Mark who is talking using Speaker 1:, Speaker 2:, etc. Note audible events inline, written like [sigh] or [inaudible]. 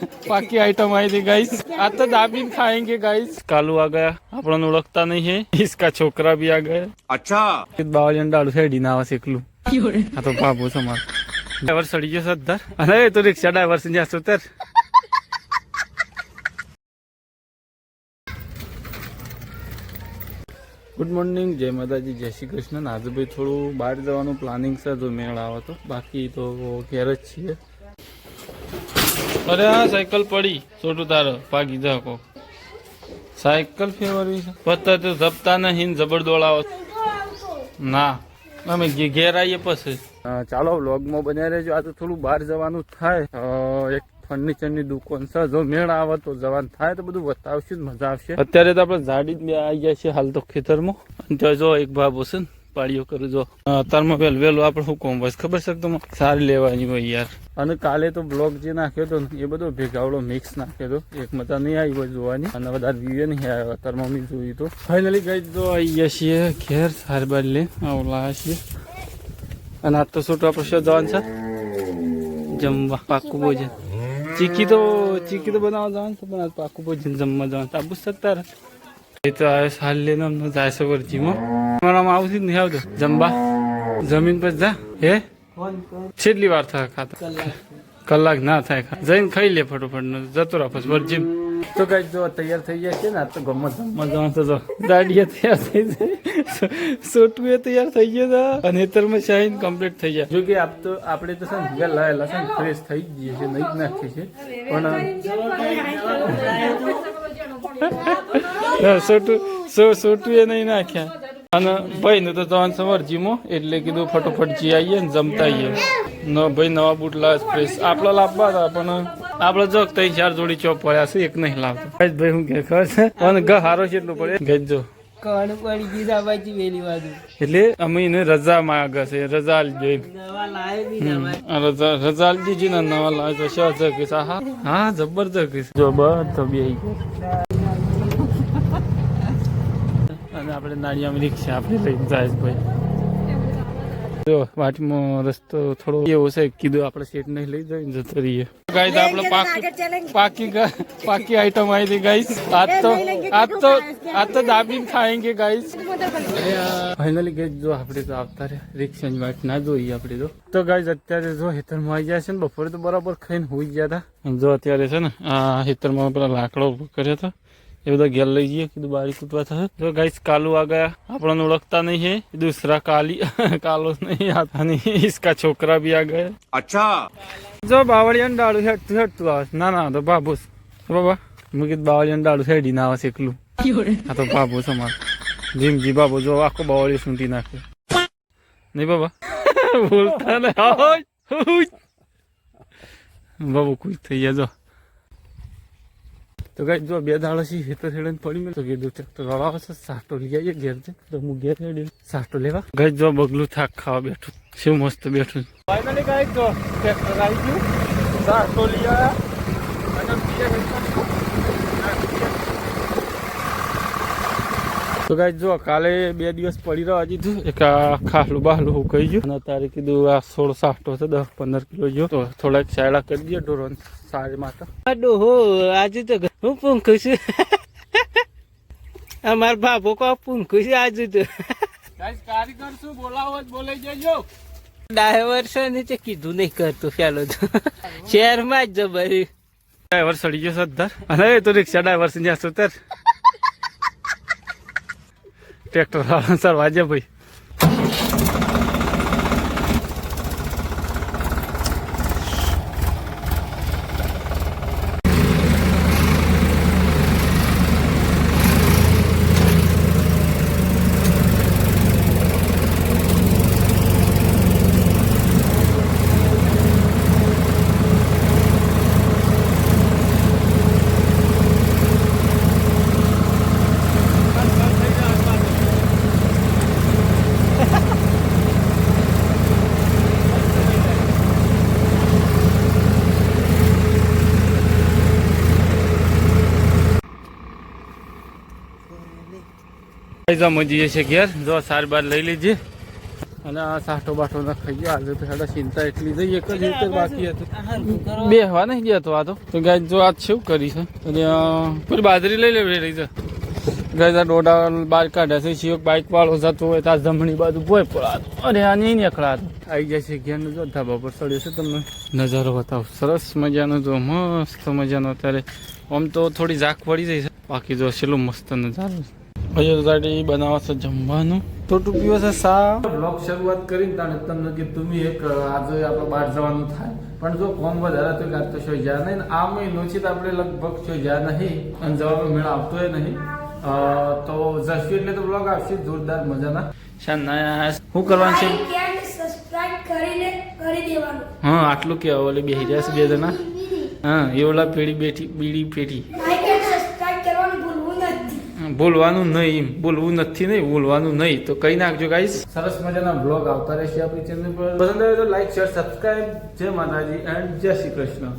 Speaker 1: बाकी आइटम आई थी गाइस आता दाबीन खाएंगे गाइस कालू आ गया આપણને ઓળખતા નહીં હે इसका छोकरा भी आ गया
Speaker 2: अच्छा
Speaker 1: બાવળિયાનું ડાળું સાઈડી ના આવે એકલું આ તો બાબુ સમાર ડ્રાઈવર સડી ગયો સદ્ધર અને એ તો રિક્ષા ડ્રાઈવર છે જ્યાં સુતર ગુડ મોર્નિંગ જય માતાજી જય શ્રી કૃષ્ણ ને આજે ભાઈ થોડું બહાર જવાનું પ્લાનિંગ છે જો મેળ આવે તો બાકી તો ઘેર જ છીએ અરે આ સાયકલ પડી. છોટું તારો. પાકી જાકો સાયકલ ફેરવી પત્તા તો જપતા નહીં ને જબર દોડાવો ના અમે ઘેર આવીએ પછી. ચાલો વ્લોગમાં બન્યા રહેજો. તો થોડું બહાર જવાનું થાય. એક ફર્નિચરની દુકાન છે. જો મેળ આવે તો જવાનું થાય. તો બધું બતાવશે જ મજા આવશે. અત્યારે તો આપણે ઝાડી જ બે આવી ગયા છીએ હાલ તો ખેતરમાં. જો એક ભાભો છે ને પાળીઓ કરું જો અત્યારમાં વહેલું વહેલું આપણે શું કોમ હોય ખબર છે તમે સારી લેવાની હોય યાર. અને કાલે તો બ્લોગ જે નાખ્યો હતો ને એ બધો ભેગાવડો મિક્સ નાખ્યો હતો એક મજા નહીં આવી હોય જોવાની. અને વધારે વ્યૂ નહીં આવ્યો. અત્યારમાં મેં જોયું તો. ફાઇનલી ગઈ તો આવી ગયા છીએ ઘેર સારી બાર લે આવું લાયા છીએ. અને આજ તો છોટો આપણે શું જવાનું છે? જમવા. પાકું ભોજન. ચીકી તો ચીકી તો બનાવવા જવાનું છે પણ આજ પાકું ભોજન જમવા જવાનું આબુ સત્તર એ તો આવ્યો સાલ લઈને અમને જાય છે વરજીમાં. અમારામાં આવતી જ નહીં આવતું? જમવા? જમીન પર જા. હે? છેલ્લી વાર થાય ખાતા. કલાક ના થાય જઈને ખાઈ લે ફટોફટ ને જતો રહો પછી વરજીમ. તો કઈ જો તૈયાર થઈ ગયા છે ને તો ગમત જમવા જવાનું તો દાડીએ તૈયાર થઈ જાય સોટુએ તૈયાર થઈ ગયા હતા અને હેતરમાં શાહીન કમ્પ્લીટ થઈ જાય જો કે આપ તો આપણે તો છે ને વહેલા વહેલા છે ને ફ્રેશ થઈ જઈએ છીએ નહીં જ નાખીએ છીએ. પણ સોટું સોટું એ નહીં નાખ્યા. અને ભાઈ ને તો જવાન સવાર જીમો. એટલે કીધું ફટોફટ જી આવીએ ને જમતા આવીએ ન ભાઈ નવા બૂટ લાવે ફ્રેશ આપણા લાવવા હતા પણ આપણે જો ત્રણ ચાર જોડી ચોપ પડ્યા છે એક નહીં લાવતો. ભાઈ હું કે ખબર છે? અને ઘ હારો છે એટલું પડે ગજો
Speaker 3: બાજુ
Speaker 1: એટલે અમે એને રજા માંગે છે રજા
Speaker 3: બી
Speaker 1: રજા રજા આલજી ને નવા લાવે તો હા હા જબરજસ્ત. જો બધો બે અને આપણે નાળિયામાં રિક્ષા આપણે લઈને જાય ભાઈ. જો વાટમાં રસ્તો થોડો એવો છે કીધું આપણે સેટ નહીં લઈ જઈને જતો રહીએ. ગાઈસ આપણે પાકી પાકી પાકી આઈટમ આવી હતી ગાઈસ આજ તો આજ તો આજ તો દાબીને ખાएंगे ગાઈસ ફાઇનલી ગઈ જો આપણે તો આવતા રે રિક્ષાની વાટ ના જોઈએ આપણે તો. તો ગાઈસ અત્યારે જો હેતરમાં આવી ગયા છે ને બપોરે તો બરાબર ખાઈને હોઈ ગયા હતા. જો અત્યારે છે ને આ હેતરમાં પેલા લાકડો કર્યો હતો. એ બધા ઘેર લઈ જઈએ કીધું બારી કૂટવા થશે જો ગાઈસ કાલુ આ ગયા આપણને ઓળખતા નહીં હે દૂસરા કાલી [laughs] કાલો નહીં आता नहीं इसका छोकरा भी आ गया
Speaker 2: अच्छा
Speaker 1: જો બાવળિયાનું ડાળું હેઠતું હેઠતું આવે છે. ના ના આ તો બાબુ છે. બાબા મેં કીધું બાવળિયાનું ડાળું હેડી ના આવે છે એકલું આ તો બાબુ છે મારો જીમજી બાબુ જો આખો બાવળી સૂંટી નાખે નહીં બાબા [laughs] બોલતા ને હોય, હોય. બાબુ ખુશ થઈ ગયા જો તો કઈ જો બે દાડા છે હેતર હેડે પડી મેં. તો કીધું ટ્રેક્ટર વાળા છે, સાટો લઈ આવીએ ઘેર છે તો હું ઘેર હેડી સાટો લેવા. ગઈ જો બગલું થાક ખાવા બેઠું. શું મસ્ત બેઠું ફાઇનલી કઈ જો ટ્રેક્ટર આવી ગયું. સાટો લઈ આવ્યા. અને બીજે તો ગાઈ જો કાલે બે દિવસ પડી રહ્યો હજી તું. એક ખાલું બાહલું હું કહી ગયું. અને તારે કીધું આ સોળ સાઠો છે દસ પંદર કિલો જો તો થોડાક સાયડા કરી દઈએ ઢોરો સારી માતા
Speaker 3: ડોહો આજે તો હું પૂંખું છું. અમાર બાપો કો પૂંખું છે આજે તો.
Speaker 1: કારીગર શું? બોલાવો બોલાઈ જજો.
Speaker 3: ડ્રાઈવર છે ને તે કીધું નહીં કરતું ફેલો તો. શહેરમાં જ જબર.
Speaker 1: ડ્રાઈવર સડી ગયો સદ્ધર અને તો રિક્ષા ડ્રાઈવર છે સુતર ટ્રેક્ટર સર વાજે ભાઈ પૈસા મજીએ છે ઘેર. જો સાર બાર લઈ લીધી. અને આ સાઠો બાઠો ના ખાઈ ગયો. આજે તો સાડા ચિંતા એટલી થઈ એક જ રીતે બાકી હતું. બે હવા નહીં ગયા તો આ તો. તો ગાય જો આ શું કરી છે? અને પૂરી બાજરી લઈ લેવી રહી છે ગાય ડોડા બહાર કાઢ્યા છે. શિવક બાઇક વાળો જતો હોય ત્યાં જમણી બાજુ ભોય પડાતો. અરે, આ નહીં નીકળાતો. આવી જાય છે ઘેર જો ધાબા પર ચડ્યો છે તમને. નજારો બતાવો. સરસ મજાનો જો, મસ્ત મજાનો અત્યારે. આમ તો થોડી ઝાક પડી જાય છે. બાકી જો, છેલ્લો મસ્ત નજારો છે. હજુ બનાવવા છે જમવાનું. તો ટૂંકી છે સા બ્લોગ શરૂઆત કરીને તાણે તમને કે તમે એક આજે આપણે બહાર જવાનું થાય. પણ જો કોમ વધારે તો કાં તો શોઈ જાય નહીં ને આ મહિનો છે તો આપણે લગભગ શોઈ જાય નહીં અને જવાનો મેળ આવતોય નહીં. અ, તો જશું એટલે તો બ્લોગ આવશે. જોરદાર મજાના. શાન શું કરવાનું છે?
Speaker 2: કરી
Speaker 1: હા આટલું કેવા ઓલે બે રહ્યા છે બે જણા. હા એ ઓલા પેઢી બેઠી બીડી પેઢી
Speaker 2: લાઈક અને સબસ્ક્રાઇબ કરવાનું ભૂલવું નથી
Speaker 1: બોલવાનું નહીં, બોલવું નથી નહીં, બોલવાનું નહીં. તો કઈ નાખજો ગાઈસ સરસ મજાના બ્લોગ આવતા રહેશે આપણી ચેનલ પર. પસંદ આવે તો લાઈક શેર સબસ્ક્રાઈબ જય માતાજી એન્ડ જય શ્રી કૃષ્ણ.